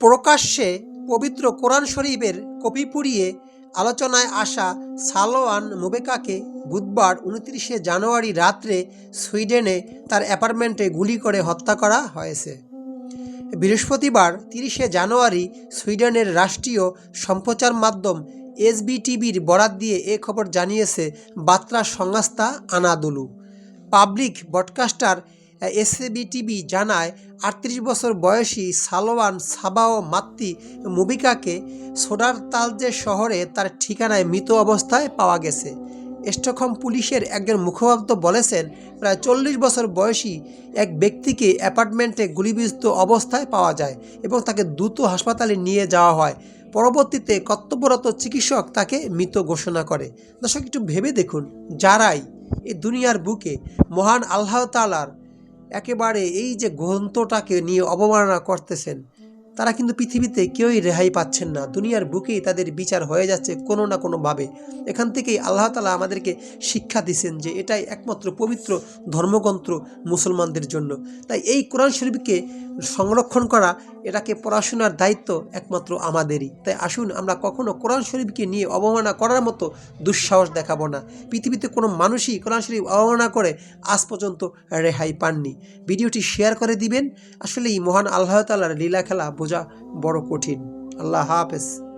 প্রকাশ্যে পবিত্র কোরআন শরীফের কপি পুড়িয়ে আলোচনায় আসা সালোয়ান মুবেকাকে বুধবার উনত্রিশে জানুয়ারি রাত্রে সুইডেনে তার অ্যাপার্টমেন্টে গুলি করে হত্যা করা হয়েছে। বৃহস্পতিবার তিরিশে জানুয়ারি সুইডেনের রাষ্ট্রীয় সম্প্রচার মাধ্যম এসবিটিভির বরাত দিয়ে এ খবর জানিয়েছে বার্তা সংস্থা আনাদুলু। পাবলিক ব্রডকাস্টার এসবিটিভি জানায়, আটত্রিশ বছর বয়সী সালোয়ান সাবাও মাত্তি মুবিকাকে সোডারতালজে শহরে তার ঠিকানায় মৃত অবস্থায় পাওয়া গেছে। স্টকহোম পুলিশের একজন মুখপাত্র বলেছেন, প্রায় চল্লিশ বছর বয়সী এক ব্যক্তিকে অ্যাপার্টমেন্টে গুলিবিদ্ধ অবস্থায় পাওয়া যায় এবং তাকে দ্রুত হাসপাতালে নিয়ে যাওয়া হয়। পরবর্তীতে কর্তব্যরত চিকিৎসক তাকে মৃত ঘোষণা করে। দর্শক, একটু ভেবে দেখুন, যারাই এই দুনিয়ার বুকে মহান আল্লাহ তালার একেবারে এই যে গ্রন্থটাকে নিয়ে অবমাননা করতেছেন, তারা কিন্তু পৃথিবীতে কেউই রেহাই পাচ্ছেন না। দুনিয়ার বুকেই তাদের বিচার হয়ে যাচ্ছে কোনো না কোনোভাবে। এখান থেকেই আল্লাহ তালা আমাদেরকে শিক্ষা দিচ্ছেন যে এটাই একমাত্র পবিত্র ধর্মগ্রন্থ মুসলমানদের জন্য। তাই এই কোরআন শরীফকে সংরক্ষণ করা, এটাকে পড়াশোনার দায়িত্ব একমাত্র আমাদেরই। তাই আসুন, আমরা কখনো কোরআন শরীফকে নিয়ে অবমাননা করার মতো দুঃসাহস দেখাবো না। পৃথিবীতে কোনো মানুষই কোরআন শরীফ অবমাননা করে আজ পর্যন্ত রেহাই পাননি। ভিডিওটি শেয়ার করে দিবেন। আসলে এই মহান আল্লাহ তালার লীলা খেলা বোঝা বড় কঠিন। আল্লাহ হাফেজ।